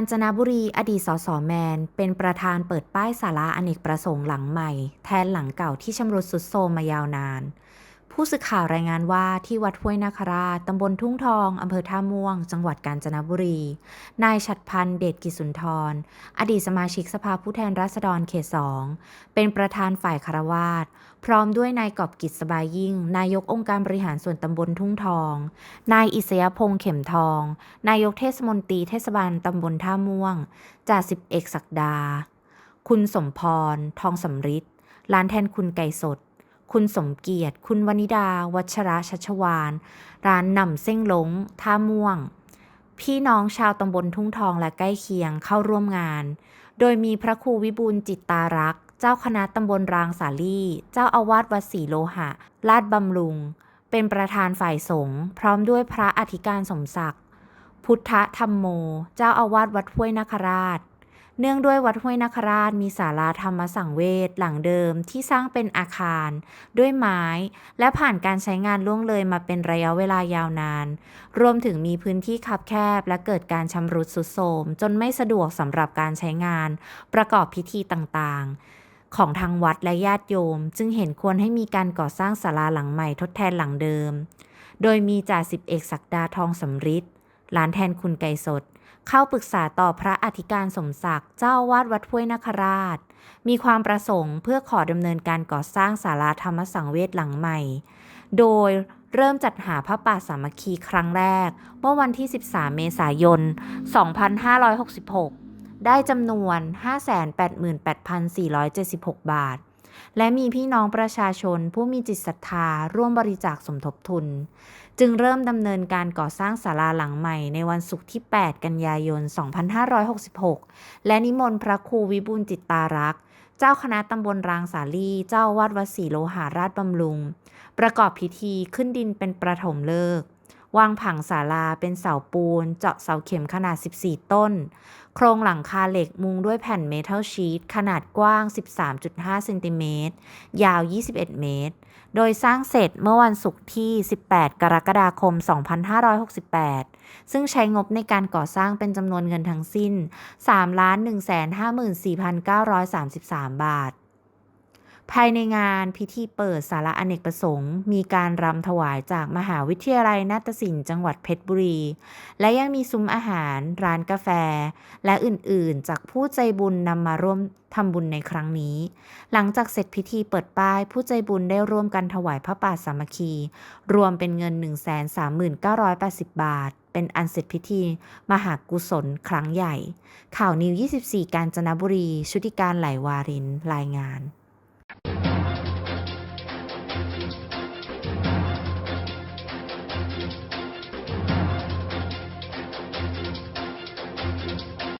ญจนบุรีอดีตสสแมน เป็นประธานเปิดป้ายสาราอเนกประสงค์หลังใหม่ แทนหลังเก่าที่ชำรุดสุดโทรมมายาวนาน ผู้สื่อข่าวรายงานว่าที่วัดห้วยนาคราตำบลทุ่งทอง อำเภอท่าม่วง จังหวัดกาญจนบุรี นายฉัดพันธ์เดชกิจสุนทร อดีตสมาชิกสภาผู้แทนราษฎรเขตสองเป็นประธานฝ่ายคารวาสพร้อมด้วยนายกอบกิจสบายยิ่ง นายกองค์การบริหารส่วนตำบลทุ่งทอง นายอิสยพงษ์เข็มทอง นายกเทศมนตรีเทศบาลตำบลท่าม่วงจ่าสิบเอกศักดา คุณสมพร ทองสำริดร้านแทนคุณไก่สด คุณสมเกียรติ คุณวนิดา วัชระชัชวาน ร้านหน่ำเส้งหลง ท่าม่วง พี่น้องชาวตำบลทุ่งทองและใกล้เคียงเข้าร่วมงาน โดยมีพระครูวิบูลจิตตารักษ์ เจ้าคณะตำบลรางสาลี่ เจ้าอาวาสวัดศรีโลหะ ลาดบำรุง เป็นประธานฝ่ายสงฆ์พร้อมด้วยพระอธิการสมศักดิ์ พุทธธรรมโม เจ้าอาวาสวัดห้วยนาคราช เนื่องด้วยวัดห้วยนคราชมีศาลาธรรมสังเวชหลังเดิมที่สร้างเป็นอาคาร ด้วยไม้ และผ่านการใช้งานล่วงเลยมาเป็นระยะเวลายาวนาน รวมถึงมีพื้นที่คับแคบและเกิดการชำรุดสุดโทรมจนไม่สะดวกสำหรับการใช้งาน ประกอบพิธีต่างๆ ของทางวัดและญาติโยม จึงเห็นควรให้มีการก่อสร้างศาลาหลังใหม่ทดแทนหลังเดิม โดยมีจ่าสิบเอกศักดาทองสำริดร้านแทนคุณไก่สด เข้าปรึกษาต่อพระอธิการสมศักดิ์เจ้าวาดวัดห้วยนคราช มีความประสงค์เพื่อขอดำเนินการก่อสร้างศาลาธรรมสังเวชหลังใหม่ โดยเริ่มจัดหาพระป่าสามัคคีครั้งแรก เมื่อวันที่ 13 เมษายน 2566 ได้จำนวน 588,476 บาท และมีพี่น้องประชาชนผู้มีจิตศรัทธาร่วมบริจาคสมทบทุน จึงเริ่มดำเนินการก่อสร้างศาลาหลังใหม่ในวันศุกร์ที่ 8 กันยายน 2566 และนิมนต์พระครูวิบูลจิตตารักษ์เจ้าคณะตำบลรางสาลีเจ้าอาวาดวัดศรีโลหาราชบำรุง ประกอบพิธีขึ้นดินเป็นประถมฤกษ์ วางผังศาลาเป็นเสาปูน เจาะเสาเข็มขนาด 14 ต้น โครงหลังคาเหล็กมุงด้วยแผ่นเมทัลชีตขนาดกว้าง 13.5 เซนติเมตร ยาว 21 เมตร โดยสร้างเสร็จเมื่อวันศุกร์ที่ 18 กรกฎาคม 2568 ซึ่งใช้งบในการก่อสร้างเป็นจำนวนเงินทั้งสิ้น 3,154,933 บาท ภายในงานพิธีเปิดสาระอเนกประสงค์ มีการรำถวายจากมหาวิทยาลัยนาฏศิลป์จังหวัดเพชรบุรี และยังมีซุ้มอาหารร้านกาแฟ และอื่นๆ จากผู้ใจบุญนำมาร่วมทำบุญในครั้งนี้ หลังจากเสร็จพิธีเปิดป้าย ผู้ใจบุญได้ร่วมกันถวายพระป่าสามัคคี รวมเป็นเงิน 139,80 บาท เป็นอันเสร็จพิธี มหากุศลครั้งใหญ่ ข่าวนิว 24 กาญจนบุรี ชุติการไหลวารินรายงาน